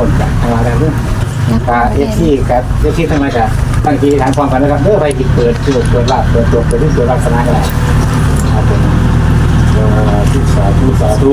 คนจากทางอะไรเรื่องตาเอฟซีกับเอฟซีทำไมกันตั้งทีทางความกันนะครับเด้อไปกินเปิดเปิดเปิดลาบเปิดตัวเปิดที่เปิดลักษณะกันแหละครับผมทุสาธุสาธุ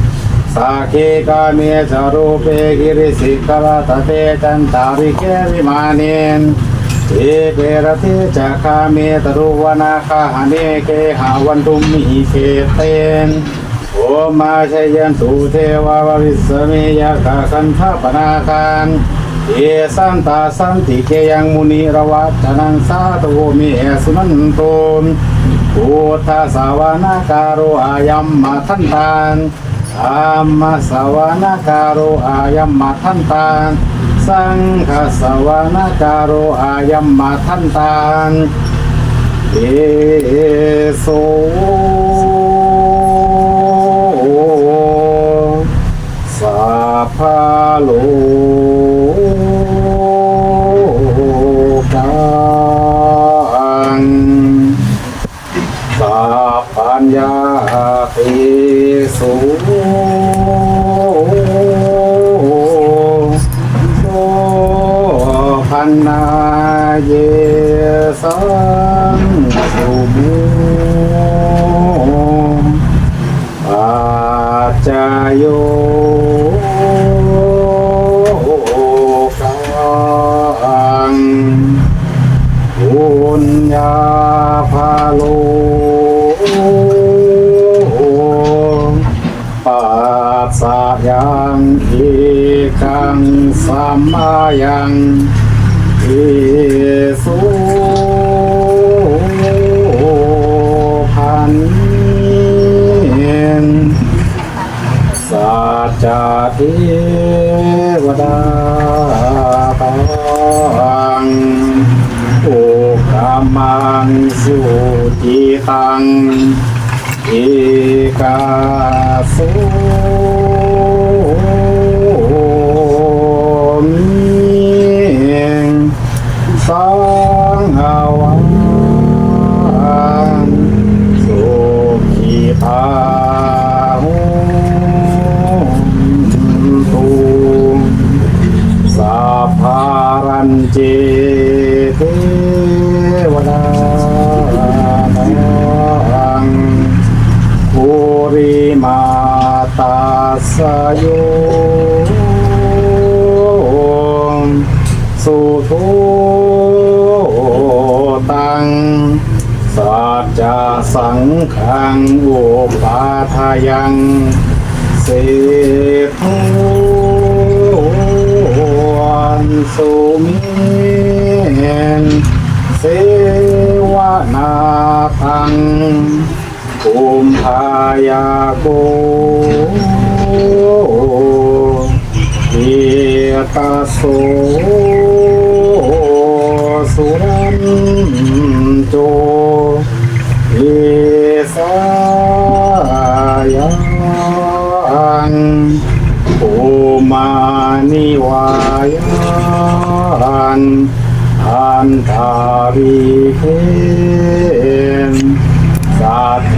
साखे कामे च रूपे गिरिशिखरतते चन्तारिके विमानेन् एके रथे च कामे तरुवनखहने के हावन्तुं मीकेतेन् ॐ मा शयन्तु देवावविस्वमेयककण्ठपनाकान् ये सन्ता सन्ति के यं मुनिरवचनं साधु मे सुनन्तु भूत सवनकारो अयं मथन्तान् อามาสวนาการุอายัมมาทันตานสังฆสวนาการุอายัมมาทันตานเอโสสัพพะโล สัญญาติสุโสพันนาเยสังสุมุปัจจโยกังบุญญาภาโล สัมมายังอิสุพันนสัจจเทวดาตังโอุกามังสุจิตังเอกาสุ สังฆวังสุขีตาหุตุสัพพารันเจเทวดานังภูริมาตาสโยสุทุตัง สั จจะสังขังโอปาทายังเสทุวันสุมินเสวนาทังภูมพายาโกเอตโสสุรันโจ งโอมานิวายันอันทาริเคนสัทเท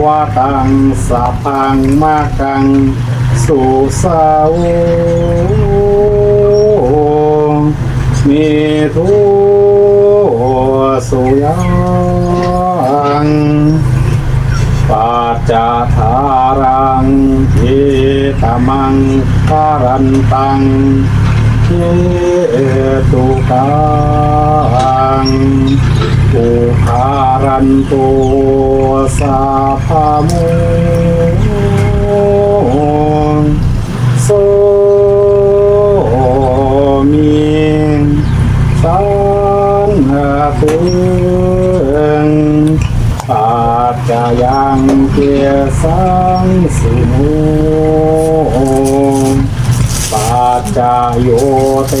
วตังสัพพังมากัง สุสาวมีทุสุยังปัจจาธารังเอ ตมังการันตังเยตุกังอุคารันโตสาพามุโสมิสันตุงปัจจายังเกียสังสุโมปั จจา โยเต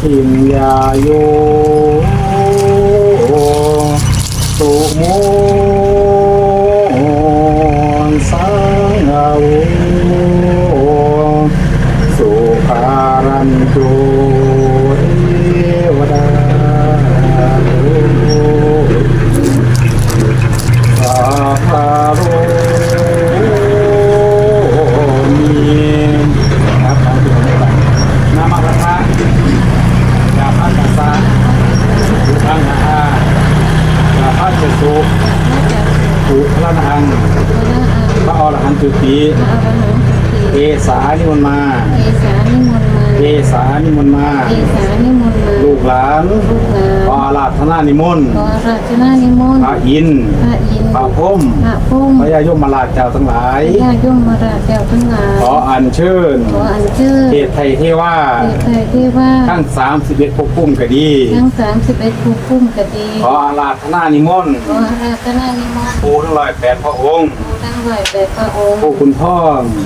พิมยาโยสุโมสังอาโวสุขารันโตเทวดาสัพพะโรมิครับครับนามาพระยาพัสสะสุขังนะฮะยาพัสสุสุพระนังพระอรหันตุตีเอสานิมนต์มา เอสานิ มนต์มา เอสานิมนต์มาเอสานิมนต์มาลูกหลานลูกหลานขออาราธนานิมนต์ขอราชนานิมนต์พระอินทร์พระอินทร์พระพรหมพระพุ่มพระยายมราชเจ้าทั้งหลาย ญาติโยมมาราชเจ้าทั้งหลายขออัญเชิญขออัญเชิญเทพไทยเทว่าเทพไทยเทว่าทั้ง31พวกพุ่มก็ดี ทั้งสามสิบเอ็ดภูพุ่มกดีขออาราธนานิมนต์ ขอราชนานิมนต์ผู้ทั้งร้อยแปดพระองค์ผู้ทั้ง ร้อยแปดพระองค์ผู้คุณพ่อ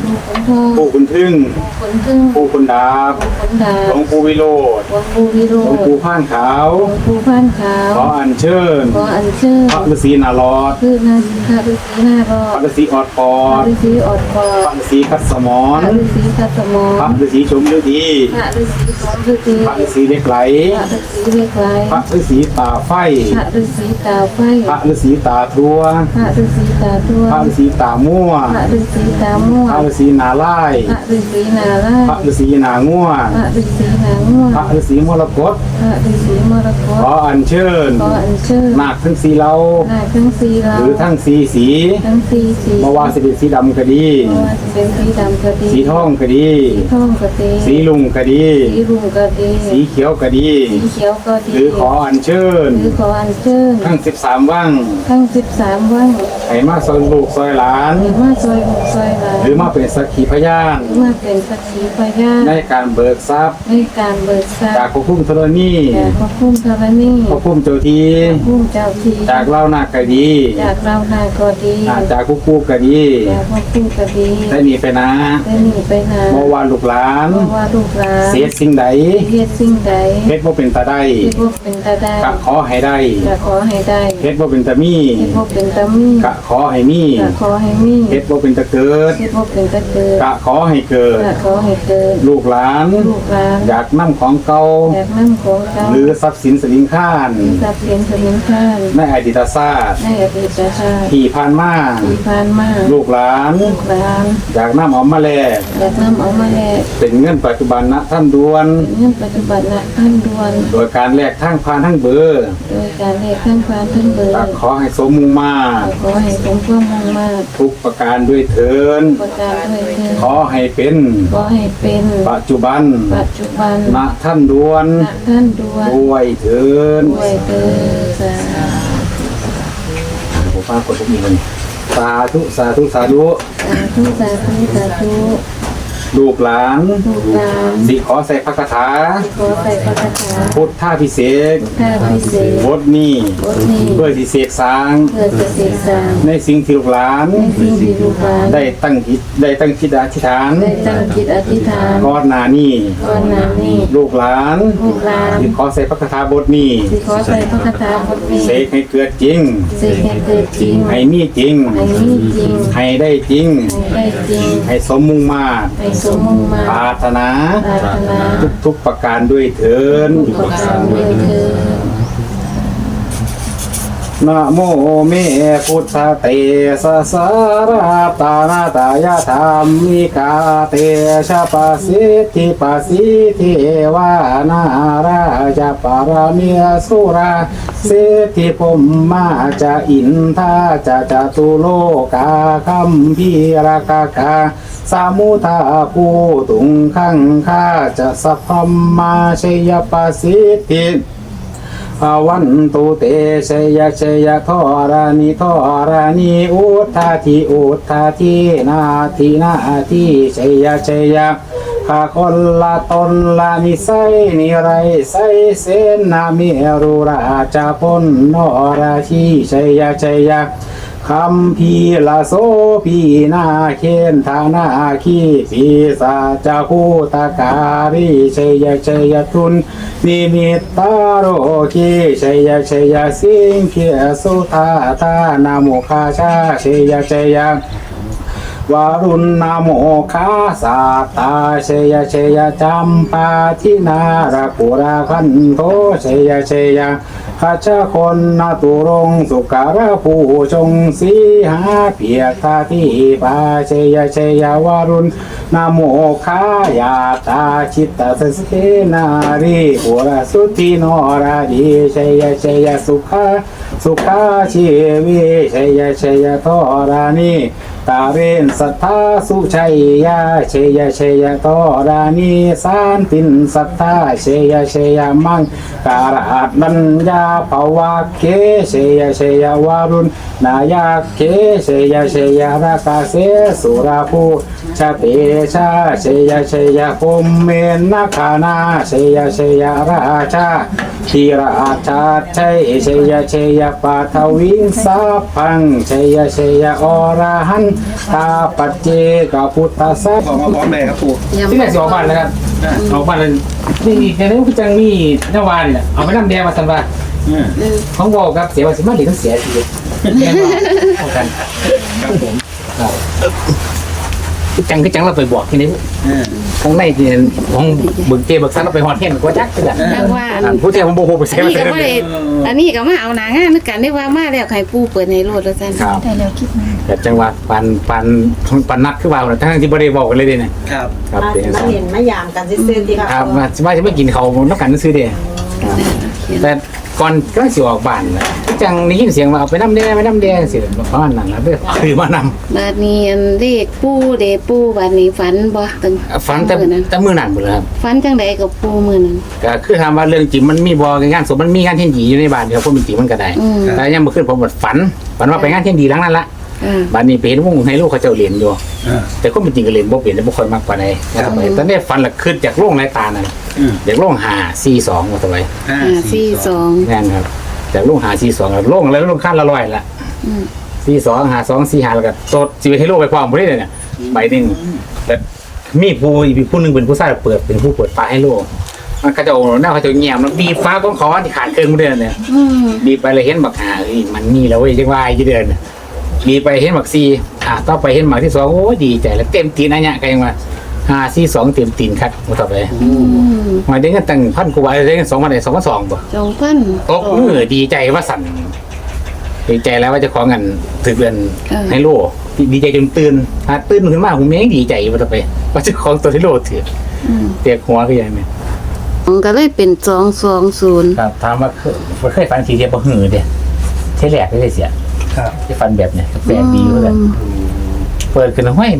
ผู้ขุนทองผู้คุณทึ่งผู้ขุนพึ่งผู้คุณดาบผู้ขุนดาหลวงปู่วิโรธหลวงปู่วิโรหลวงจน์ปู่ผ่านขาวหลวงปู่พันขาวขออัญเชิญขออัญเชิญพระฤาษีนารอดคือนาคาฤาษีนารอพระดฤาษีออดปอพระดฤาษีอดคอพระฤาษีคัดสมอพนระฤาษีกัสมอพระฤาษีชมฤดีพระฤาษีสมฤดีพระฤาษีเล็กไหลพระฤาษีเรียกไรพระฤาษีตาไฟพระฤาษีตาไฟพระฤาษีตาทัวพระฤาษีตาตัวพระฤาษีตามั่วพระฤาษีตาม่วพระฤาษีนาลายพระฤาษีนาลาพระฤาษีนาง่วพระฤาษีนาง่วพระฤาษีมรกตพระฤาษีมรกขอตอัญเชิญขออัญเชิญนาคทั้งสีเหลานาคทั้งสีเราหรือทั้งสีสีทั้งสีสีเมื่อวานสิเป็นสีดำก็ดีเพราะว่าจะเป็นสีดำก็ดีสีทองก็ดีสีทองก็ดีสีลุงก็ดีสีรุ้งก็ดีสีเขียวก็ดีสีเขียวก็ดีหรือขออัญเชิญหรือขออัญเชิญทั้ง13ว่างทั้งสิบสามวันให้มาซอยลูกซอยหลานหรือมาซอยหกซอยหลานหรือมาเป็นสักขีพยานหรือมาเป็นสักขีพยานในการเบิกทรัพย์ในการเบิกทรัจากพย์พระพุ่มธรณีจากพระพุ่มธรณีพระพุ่มเจ้าทีพุ่มเจ้าทีจากเล่านาคก็ดีจากเรานาก็ดีอ่าจากกุ๊กกุ๊กก็ดีจากพระพุ่มก็ดีได้หนีไปนะได้หนีไปนาเมื่อวานลูกหลานเพราะว่าลูกหลานเสียสิ่งใดเฮ็ดสิ่งใดเฮ็ดบ่เป็นตาได้ที่พวกเป็นตาได้กะขอให้ได้จะขอให้ได้เฮ็ดบ่เป็นตามีที่พวกเป็นตามีกะขอให้มีจะขอให้มีเฮ็ดบ่เป็นตาเกิดที่พวกเป็นตาเกิดกะขอให้เกิดจะขอให้เกิด ลูกหลาน ลูกหลาน อยากนํของเก่าอยากนั่งของเก่าหรือทรัพย์สินสลิงข้านทรัพย์สินสมิงคานในอดีตศาสตร์ในอดีตชาติที่ผ่านมาที่ผ่านมาลูกหลานลูกหลานอยากนำเอามาแลกอยากนำเอามาแลกเป็นเงินปัจจุบันนะท่านด่วนเป็นเงินปัจจุบันละท่านด่วน โดยการแลกทางผ่านทางเบอร์โดยการเลขทั้งความทั้งเบอร์กะขอให้สมมุงมาขอให้สมความมุ่งมาตรทุกประการด้วยเถิน ประการด้วยเถิดขอให้เป็น ขอให้เป็นปัจจุบันปัจจุบันณท่านด่วนณท่านด่วนด้วยเถินด้วยเถิดสาผมฟังกดทุกทีเลยสาธุสาธุสาธุ ธุสาธุสาธุ ลูกหลานลูกหลานสิขอใส่พระคาถา ขอใส่พระคาถาพุทธาพิเศษกข้าพิเศษบทนี้บทนี้เพื่อที่เสกสร้าง เพื่อจะเสกสร้างในสิ่งที่ลูกหลาน ในสิ่งที่ลูกหลานได้ตั้งจิตได้ตั้งจิตอธิษฐานได้ตั้งจิตอธิษฐานก่อนหน้านี้ก่อนหน้านี้ลูกหลานลูกหลานสิขอใส่พระคาถาบทนี้สิขอใส่พระคาถาบทนี้เสกให้เกิดจริงเสกให้เกิดจริงให้มีจริงให้มีจริงให้ได้จริงให้ได้จริงให้สมมุ่งมาตรให้สมมุ่งมาปรารถนา ปรารถนาทุกทุกๆประการด้วยเถินประการด้วยเถิด นะโมเมพุทธเตสสาราตานาตายาธรรมิกาเตชะปะสิทธิปะสิทธิวานาราจปารเมีสุราสิทธิพมมาจะอินทาจะจตุโลกาคัมพีรากาคาสามุทาภูตุงขังข้าจะสัพพมมาชยปสิทธิ อวันตุเตชยชยทอรานิทอรานิอุทธาทิอุทธาทินาทินาทิชยชยข้าคนละตนละนิสัยนิไรไสเสนนามิรุราชาปนนอราชีชยชย คำพีละโสพีนาเคนธานาคีปีสาจาคูตากาลิชัยชัยทุนนิมิตตาโรคีชัยชัยสิงเกียสุธาธานาโมคาชาชัยชัยวารุณนาโมคาสาตาเชยเชยจัมปาทินาราปุราคันโทเชยเชย ข้าชาคนนาตุรงสุการะผู้ชงสีหาเพียกทาที่ปาเชยเชยวารุณนาโมคายาตาชิตตสสเทนารีปุรสุติโนราดีเชยเชยสุขาสุขาชีวิเชยเชยทรานี ตาเรนสัทธาสุชัยยาเชยเชยทอรานีสานตินสัทธาเชยเชยมังการาดัญญาภวะเคเชยเชยวารุณนายาเคเชยเชยราคาเสสุราภูชาเตชาเชยเชยพมเมนนาคานาเชยเชยราชาธีราชาชัยเชยเชยปัทวิงสาพังเชยเชยอรหันตาปัจเจกพุทธสัพออกมาพร้อมเลยครับปู่ที่ไหนสิออกบ้านแล้วครับออกบ้านแล้วนี่นี่ในนั้นก็จังมีนวานเนี่ยเอาไปน้ำแดงมาสันว่าอืมของบอกครับเสียภาษีมาหรือต้องเสียชีวิตแน่นอนเอากันครับผม จังคือจังเราไปบอกที่นี่อืมข้างในที่ของบึกเจบึกซันเราไปฮอดเห็นกว่าจักคือกันจังว่าอันอ่าผู้เที่ยวผมโบโหไปอัเสียนมานี้เสีก็ยบ่ได้อันนี้ก็มาเอาหนางานนึกกันได้ว่ามาแล้วใครปูเปิดในรถแล้วซั่นครับได้แล้วคิดมาแต่จังหวะปันปันปันนัดคือว่าทั้งที่บริบอกกันเลยเด้เนี่ยครับ ครับมาเป็นจังมาซั่นเห็นมายามกันซื่อๆดีครับมาว่าจะไม่กินเขาวนักกันซื้อเด้แต่ก่อนก็สิออกบ้านน่ะ จังได้ยินเสียงว่าเอาไปน้ำแดงไปน้ำแดงสิประมาณนั้นนะเด้อคือมานำบัดนี้อันเลขปูเดปูบัดนี้ฝันบ่ตึงฝันแต่มื้อนั้นแต่มือหนักหมดเลยครับฝันจังใดกับปูมื้อนั้นก็คือถามว่าเรื่องจริงมันมีบองานศพมันมีงานเที่ยงดีอยู่ในบ้านเดียวพวกมันจริงมันก็ได้อืมแต่ยังมาขึ้นผมหมดฝันฝันว่าไปงานเที่ยงดีหลังนั้นละ อ่า บ้านนี้ไปเห็นวงให้ลูกเขาเจ้าเรียนอยู่ อ่า แต่ก็เป็นจริงก็เรียนบ่เปลี่ยนแต่บ่ค่อยมากกว่าใดครับไปตอนนี้ฝันละขึ้นจากโรงไรตานั่นอืม จากโรงหาสี่สองมาตัวไว้ห้าอ่าสี่สี่สสององ แน่นครับ จากโรงหาสี่สองโรงแล้วโรงขั้นละร้อยละอืมสี่สองหาสองสี่หาแล้วก็โตดสิไปให้ลูกไปพร้อมบ่ได้เลยเนี่ยใบหนึงแต่มีผู้อีกผู้หนึงเป็นผู้ชายเปิดเป็นผู้เปิดฟ้าให้ลูกมันก็จะโอ้หน้าเขาจะเงียบแล้วบีบฟ้าของเขาที่ขาดเครื่องมือเดินเนี่ยอืมบีบไปเลยเห็นบักหาเอ้ยมันนี่แล้วเว้ยจังว่าไอ้ที่เดินบีบไปเห็นบักซีอะต่อไปเห็นบักที่สองโอ้ยดีใจแล้วเต็มตีนอันเนี้ยก็ยังว่า ห้าสี่สองเต็มตีนครับมาต่อไปอืมมาได้เงินตั้งพันกว่าบาทได้เงินสองพันได้สองพันสองบ่สองพันตกมือดีใจว่าสั่นดีใจแล้วว่าจะขอเงินถือเดือนให้โลดีใจจนตื่นหาตื่นขึ้นมาผมยังดีใจมาต่อไป ว่าจะของตัวที่โลถืออืมเตียกหัวคือยังไงมันก็เลยเป็นสองสองศูนย์ครับถามว่าเคยเคยฟันทีเดียวบ่หือเดียใช่แหลกไม่ได้เสียครับที่ฟันแบบเนี้ยแปลกดีเหมือนกันเปิดขึ้นห้อย